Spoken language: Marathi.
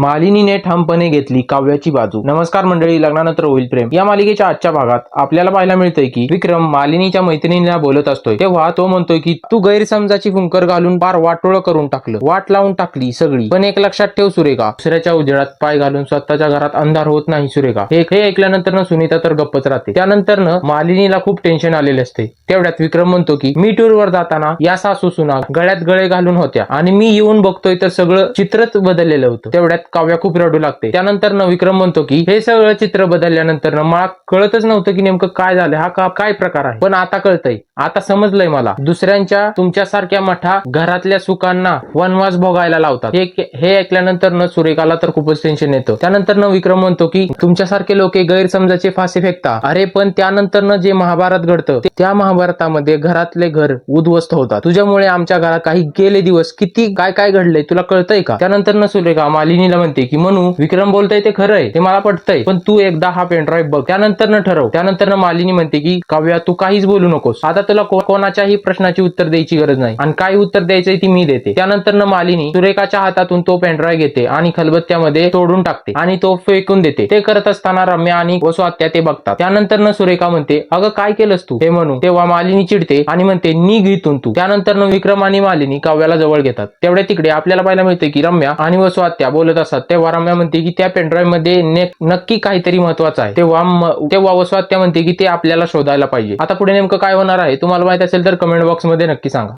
मालिनीने ठामपणे घेतली काव्याची बाजू. नमस्कार मंडळी लग्नानंतर होईल प्रेम. या मालिकेच्या आजच्या भागात आपल्याला पाहायला मिळतंय की विक्रम मालिनीच्या मैत्रिणीला बोलत असतोय. तेव्हा तो म्हणतोय की तू गैरसमजाची फुंकर घालून पार वाटोळ करून टाकलं. वाट लावून टाकली सगळी. पण एक लक्षात ठेव सुरेखा दुसऱ्याच्या उजेडात पाय घालून स्वतःच्या घरात अंधार होत नाही सुरेखा. हे ऐकल्यानंतर सुनीता तर गप्पच राहते. त्यानंतर मालिनीला खूप टेन्शन आलेले असते तेवढ्यात विक्रम म्हणतो की मी टूरवर जाताना या सासू सुना गळ्यात गळे घालून होत्या आणि मी येऊन बघतोय तर सगळं चित्रच बदललेलं होतं. तेवढ्यात काव्या खूप रडू लागते. त्यानंतर न विक्रम म्हणतो की हे सगळं चित्र बदलल्यानंतर मला कळतच नव्हतं की नेमकं काय झालं हा का काय प्रकार आहे? पण आता कळतंय. आता समजलंय मला. दुसऱ्यांच्या तुमच्यासारख्या मठा घरातल्या सुखांना वनवास भोगायला लावतात. हे हे ऐकल्यानंतर न सुरेखाला तर खूपच टेन्शन येतं. त्यानंतर न विक्रम म्हणतो की तुमच्यासारखे लोक गैरसमजाचे फासे फेकता. अरे पण त्यानंतर न जे महाभारत घडतं त्या त्या महाभारतामध्ये घरातले घर उद्ध्वस्त होतात. तुझ्यामुळे आमच्या घरात काही गेले दिवस किती काय काय घडलंय तुला कळतंय का? त्यानंतर न सुरेखा मालिनीला म्हणते की म्हणू विक्रम बोलतोय ते खरं आहे ते मला पटतंय पण तू एकदा हा पेनड्राईव्ह बघ. त्यानंतर न ठरव त्यानंतर मालिनी म्हणते की काव्या तू काहीच बोलू नकोस. आता तुला कोणाच्याही प्रश्नाची उत्तर द्यायची गरज नाही. आणि काय उत्तर द्यायचंय ती मी देते. त्यानंतर न मालिनी सुरेखाच्या हातातून तो पेनड्राईव्ह घेते आणि खलबत्त्यामध्ये तोडून टाकते आणि तो फेकून देते. ते करत असताना रम्या आणि वसुआत्या ते बघतात. त्यानंतर न सुरेखा म्हणते अगं काय केलंस तू? हे म्हणून तेव्हा मालिनी चिडते आणि म्हणते निघ इथून तू. त्यानंतर विक्रम आणि मालिनी काव्याला जवळ घेतात. तेवढ्या तिकडे आपल्याला पाहायला मिळते की रम्या आणि वसुआत्या बोलत असतात. तेव्हा रम्या म्हणते की त्या पेनड्राईव्हमध्ये नक्की काहीतरी महत्वाचं आहे. तेव्हा म- तेव्हा वसुआत्या म्हणते की ते आपल्याला शोधायला पाहिजे. आता पुढे नेमकं काय होणार आहे तुम्हाला माहीत असेल तर कमेंट बॉक्समध्ये नक्की सांगा.